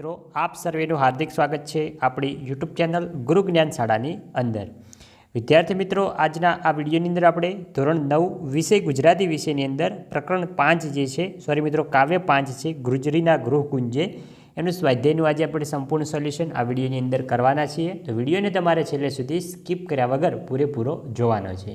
મિત્રો, આપ સર્વેનું હાર્દિક સ્વાગત છે આપણી યુટ્યુબ ચેનલ ગુરુ જ્ઞાન શાળાની અંદર. વિદ્યાર્થી મિત્રો, આજના આ વિડીયોની અંદર આપણે ધોરણ નવ વિષય ગુજરાતી વિષયની અંદર પ્રકરણ પાંચ જે છે સોરી મિત્રો, કાવ્ય પાંચ છે ગુજરીના ગૃહકુંજે, એમનું સ્વાધ્યાયનું આજે આપણે સંપૂર્ણ સોલ્યુશન આ વિડીયોની અંદર કરવાના છીએ. તો વિડીયોને તમારે છેલ્લે સુધી સ્કીપ કર્યા વગર પૂરેપૂરો જોવાનો છે.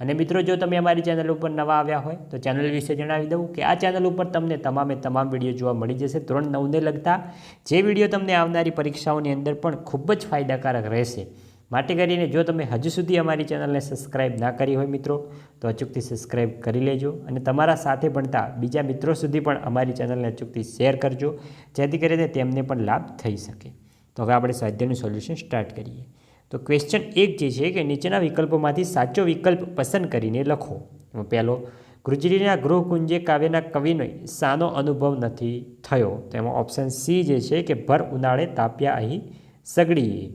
અને મિત્રો, જો તમે અમારી ચેનલ ઉપર નવા આવ્યા હોય, તો ચેનલ વિશે જણાવી દઉં કે આ ચેનલ ઉપર તમને તમામે તમામ વીડિયો જોવા મળી જશે. ધોરણ નવને લગતા જે વીડિયો તમને આવનારી પરીક્ષાઓની અંદર પણ ખૂબ જ ફાયદાકારક રહેશે. માટે કરીને જો તમે હજુ સુધી અમારી ચેનલને સબસ્ક્રાઇબ ના કરી હોય મિત્રો, તો અચૂકથી સબસ્ક્રાઇબ કરી લેજો અને તમારા સાથે ભણતા બીજા મિત્રો સુધી પણ અમારી ચેનલને અચૂકથી શેર કરજો, જેથી કરીને તેમને પણ લાભ થઈ શકે. તો હવે આપણે સ્વાધ્યાયનું સોલ્યુશન સ્ટાર્ટ કરીએ. તો ક્વેશ્ચન એક જે છે કે નીચેના વિકલ્પોમાંથી સાચો વિકલ્પ પસંદ કરીને લખો. પહેલો, ગુજરીના ગૃહકુંજે કાવ્યના કવિનો સાનો અનુભવ નથી થયો. તો એમાં ઓપ્શન સી જે છે કે ભર ઉનાળે તાપ્યા અહીં સગડીએ.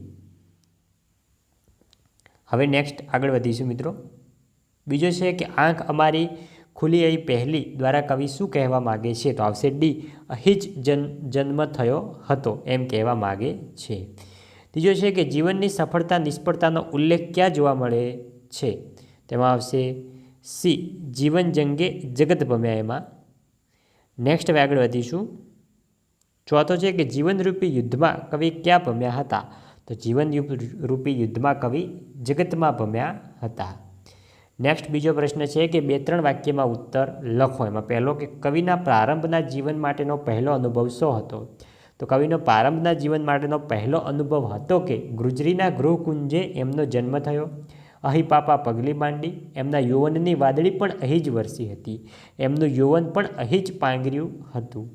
હવે નેક્સ્ટ આગળ વધીશું મિત્રો. બીજો છે કે આંખ અમારી ખુલી અહીં પહેલી દ્વારા કવિ શું કહેવા માગે છે? તો આવશે ડી, અહીં જ જન જન્મ થયો હતો એમ કહેવા માગે છે. ત્રીજો છે કે જીવનની સફળતા, નિષ્ફળતાનો ઉલ્લેખ ક્યાં જોવા મળે છે? તેમાં આવશે સી, જીવન જંગે જગત ભમ્યા એમાં. નેક્સ્ટ હવે આગળ વધીશું. ચોથો છે કે જીવનરૂપી યુદ્ધમાં કવિ ક્યાં ભમ્યા હતા? તો જીવન રૂપી યુદ્ધમાં કવિ જગતમાં ભમ્યા હતા. નેક્સ્ટ બીજો પ્રશ્ન છે કે બે ત્રણ વાક્યમાં ઉત્તર લખો. એમાં પહેલો કે કવિના પ્રારંભના જીવન માટેનો પહેલો અનુભવ શો હતો? તો કવિનો પ્રારંભના જીવન માટેનો પહેલો અનુભવ હતો કે ગુજરીના ગૃહકુંજે એમનો જન્મ થયો. અહીં પાપા પગલી માંડી, એમના યૌવનની વાદળી પણ અહીં જ વરસી હતી. એમનું યૌવન પણ અહીં જ પાંગર્યું હતું.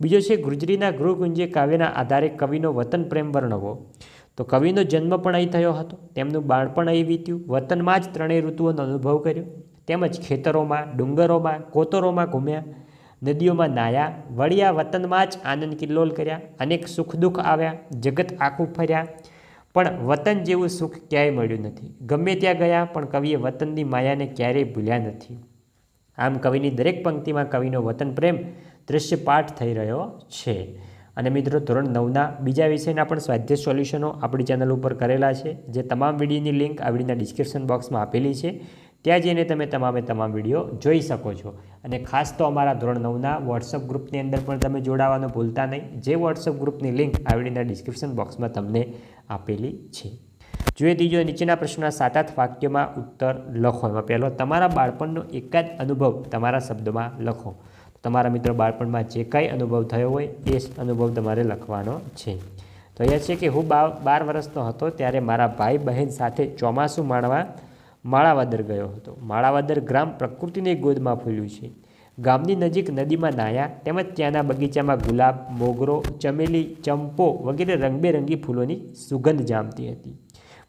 બીજો છે, ગુજરીના ગૃહકુંજે કાવ્યના આધારે કવિનો વતન પ્રેમ વર્ણવો. તો કવિનો જન્મ પણ અહીં થયો હતો. તેમનું બાળપણ અહીં વીત્યું. વતનમાં જ ત્રણેય ઋતુઓનો અનુભવ કર્યો. તેમજ ખેતરોમાં, ડુંગરોમાં, કોતરોમાં ઘૂમ્યા. નદીઓમાં નાહ્યા, વળ્યા, વતનમાં જ આનંદ કિલ્લોલ કર્યા, અનેક સુખ દુઃખ આવ્યા, જગત આખું ફર્યા. પણ વતન જેવું સુખ ક્યાંય મળ્યું નથી. ગમે ત્યાં ગયા, પણ કવિએ વતનની માયાને ક્યારેય ભૂલ્યા નથી. આમ કવિની દરેક પંક્તિમાં કવિનો વતન પ્રેમ દૃશ્યપાઠ થઈ રહ્યો છે. અને મિત્રો, ધોરણ નવના બીજા વિષયના પણ સ્વાધ્યાય સોલ્યુશનો આપણી ચેનલ ઉપર કરેલા છે. જે તમામ વિડીયોની લિંક આ વિડીયોના ડિસ્ક્રિપ્શન બોક્સમાં આપેલી છે. ત્યાં જઈને તમે તમામે તમામ વીડિયો જોઈ શકો છો. અને ખાસ તો અમારા ધોરણ નવના વોટ્સઅપ ગ્રુપની અંદર પણ તમે જોડાવાનું ભૂલતા નહીં. જે વોટ્સઅપ ગ્રુપની લિંક આ વિડીયોના ડિસ્ક્રિપ્શન બોક્સમાં તમને આપેલી છે. જોઈએ ત્રીજો નીચેના પ્રશ્નના સાત આઠ વાક્યમાં ઉત્તર લખો. એમાં પહેલો, તમારા બાળપણનો એકાદ અનુભવ તમારા શબ્દોમાં લખો. તમારા મિત્રો બાળપણમાં જે કાંઈ અનુભવ થયો હોય એ અનુભવ તમારે લખવાનો છે. તો અહીંયા છે કે હું બાર વર્ષનો હતો ત્યારે મારા ભાઈ બહેન સાથે ચોમાસું માણવા માળાવદર ગયો હતો. માળાવદર ગ્રામ પ્રકૃતિની ગોદમાં ફૂલ્યું છે. ગામની નજીક નદીમાં નાહ્યા તેમજ ત્યાંના બગીચામાં ગુલાબ, મોગરો, ચમેલી, ચંપો વગેરે રંગબેરંગી ફૂલોની સુગંધ જામતી હતી.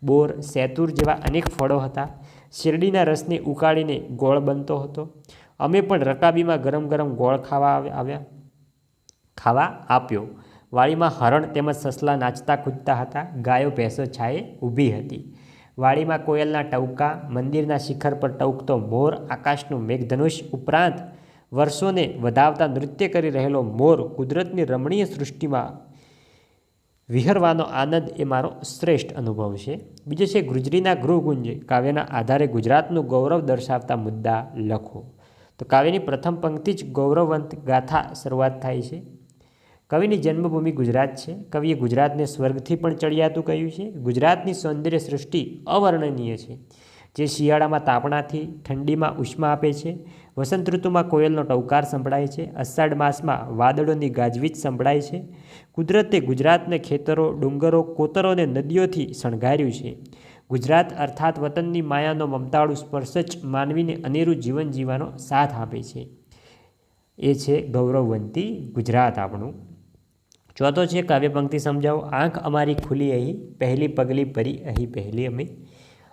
બોર, સેતુર જેવા અનેક ફળો હતા. શેરડીના રસને ઉકાળીને ગોળ બનતો હતો. અમે પણ રકાબીમાં ગરમ ગરમ ગોળ ખાવા આવ્યા ખાવા આપ્યો. વાડીમાં હરણ તેમજ સસલા નાચતા કૂદતા હતા. ગાયો, ભેંસો છાયે ઊભી હતી. વાડીમાં કોયલના ટવકા, મંદિરના શિખર પર ટવકતો મોર, આકાશનું મેઘધનુષ ઉપરાંત વર્ષોને વધાવતા નૃત્ય કરી રહેલો મોર કુદરતની રમણીય સૃષ્ટિમાં વિહરવાનો આનંદ એ મારો શ્રેષ્ઠ અનુભવ છે. બીજો છે ગુજરીના ગૃહગુંજે. કાવ્યના આધારે ગુજરાતનું ગૌરવ દર્શાવતા મુદ્દા લખો. તો કાવ્યની પ્રથમ પંક્તિ જ ગૌરવવંત ગાથા શરૂઆત થાય છે. કવિની જન્મભૂમિ ગુજરાત છે. કવિએ ગુજરાતને સ્વર્ગથી પણ ચડિયાતું કહ્યું છે. ગુજરાતની સૌંદર્ય સૃષ્ટિ અવર્ણનીય છે. જે શિયાળામાં તાપણાથી ઠંડીમાં ઉષ્મા આપે છે. વસંત ઋતુમાં કોયલનો ટવકાર સંભળાય છે. અષાઢ માસમાં વાદળોની ગાજવીજ સંભળાય છે. કુદરતે ગુજરાતને ખેતરો, ડુંગરો, કોતરો અને નદીઓથી શણગાર્યું છે. ગુજરાત અર્થાત વતનની માયાનો મમતાળું સ્પર્શ જ માનવીને અનેરું જીવન જીવવાનો સાથ આપે છે. એ છે ગૌરવવંતી ગુજરાત આપણું. ચોથો છે કાવ્યપંક્તિ સમજાવો. આંખ અમારી ખુલી અહીં, પહેલી પગલી ભરી અહીં પહેલી અમે.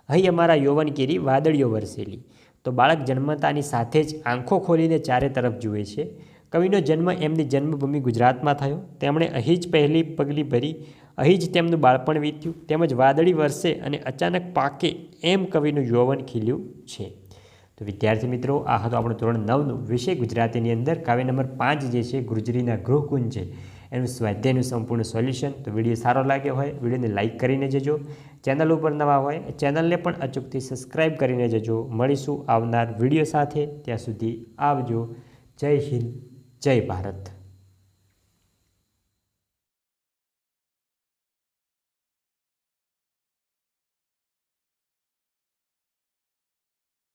અહીં અમારા યૌવન કેરી, વાદળીઓ વરસેલી. તો બાળક જન્મતાની સાથે જ આંખો ખોલીને ચારે તરફ જુએ છે. કવિનો જન્મ એમની જન્મભૂમિ ગુજરાતમાં થયો. તેમણે અહીં જ પહેલી પગલી ભરી, અહીં જ તેમનું બાળપણ વીત્યું. તેમજ વાદળી વરસે અને અચાનક પાકે એમ કવિનું યૌવન ખીલ્યું છે. તો વિદ્યાર્થી મિત્રો, આ હતો આપણું ધોરણ નવનું વિષય ગુજરાતીની અંદર. કાવ્ય નંબર પાંચ જે છે ગુજરીના ગૃહકુંજ છે. એનું સ્વાધ્યાયનું સંપૂર્ણ સોલ્યુશન. તો વીડિયો સારો લાગ્યો હોય, વિડીયોને લાઇક કરીને જજો. ચેનલ ઉપર નવા હોય, ચેનલને પણ અચૂકથી સબસ્ક્રાઈબ કરીને જજો. મળીશું આવનાર વીડિયો સાથે. ત્યાં સુધી આવજો. જય હિન્દ, જય ભારત.